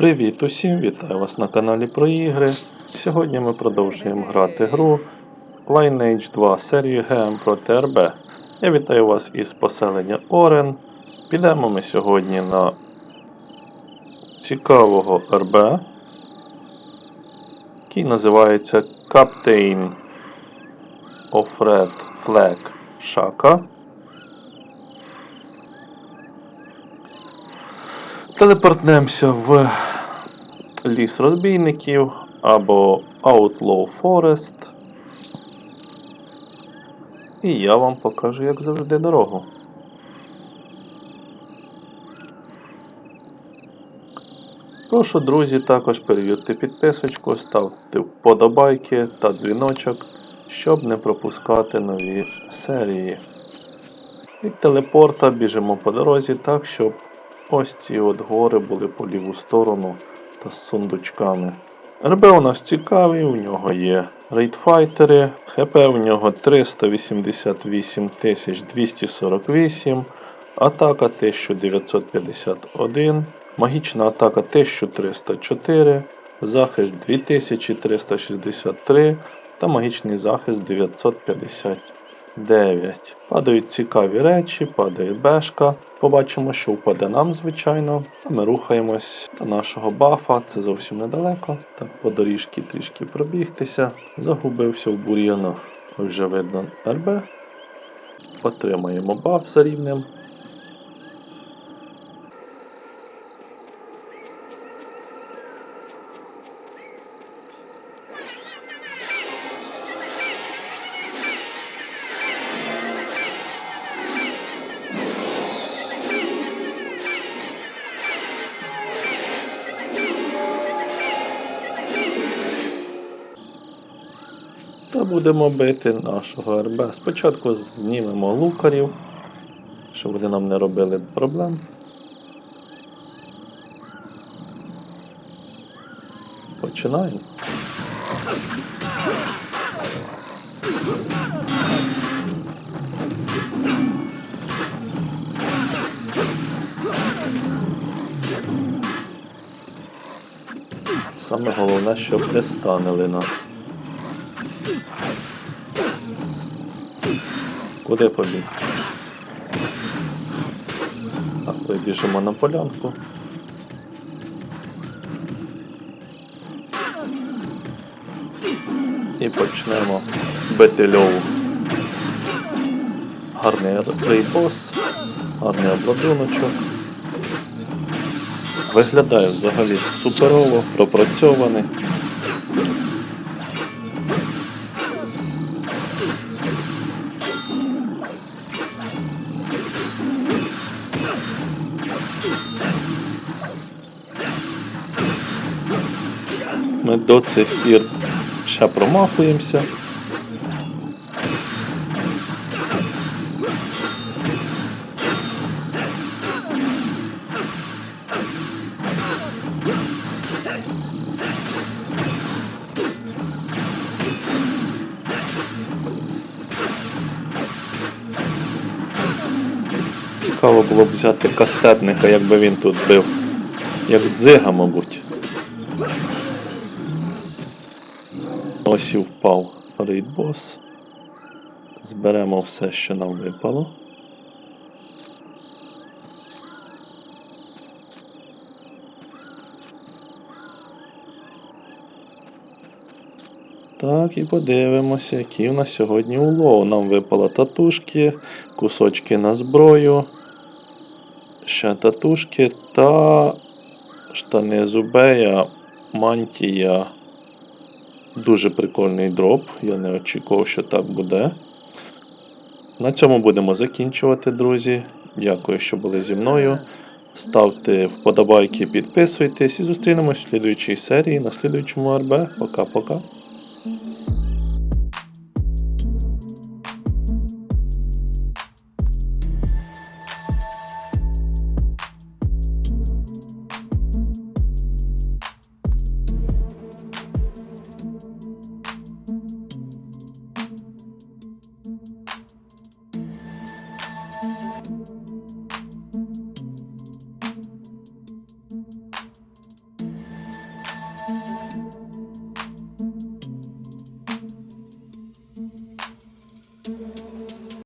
Привіт усім! Вітаю вас на каналі про ігри. Сьогодні ми продовжуємо грати гру Lineage 2 серії ГМ проти РБ. Я вітаю вас із поселення Орен. Підемо ми сьогодні на цікавого РБ, який називається Captain of Red Flag Shaka. Телепортнемося в ліс розбійників або Outlaw Forest. І я вам покажу, як завжди, дорогу. Прошу, друзі, також перевірте підписочку, ставте вподобайки та дзвіночок, щоб не пропускати нові серії. Від телепорта біжимо по дорозі так, щоб ось ці от гори були по ліву сторону та з сундучками. РБ у нас цікавий, у нього є рейдфайтери, ХП у нього 388 248, атака 1951, магічна атака 1304, захист 2363 та магічний захист 959. Падають цікаві речі, падає бешка. Побачимо, що впаде нам, звичайно. Ми рухаємось до нашого бафа. Це зовсім недалеко. Так, по доріжці трішки пробігтися. Загубився в бур'янах. Вже видно РБ. Отримаємо баф за рівнем. Та будемо бити нашого РБ. Спочатку знімемо лукарів, щоб вони нам не робили проблем. Починаємо. Саме головне, щоб не станили нас. Куди побіг? Так, вибіжимо на полянку. І почнемо бити льову. Гарний рейбос, гарний обладуночок. Виглядає взагалі суперово, пропрацьований. Ми до цих пір ще промахуємося. Цікаво було б взяти кастетника, якби він тут бив. Як дзига, мабуть. Ось і впав рейдбос. Зберемо все, що нам випало. Так, і подивимося, які у нас сьогодні улов. Нам випало татушки, кусочки на зброю, ще татушки та штани зубея, мантія. Дуже прикольний дроп. Я не очікував, що так буде. На цьому будемо закінчувати, друзі. Дякую, що були зі мною. Ставте вподобайки, підписуйтесь і зустрінемось в слідуючій серії на слідуючому РБ. Пока-пока.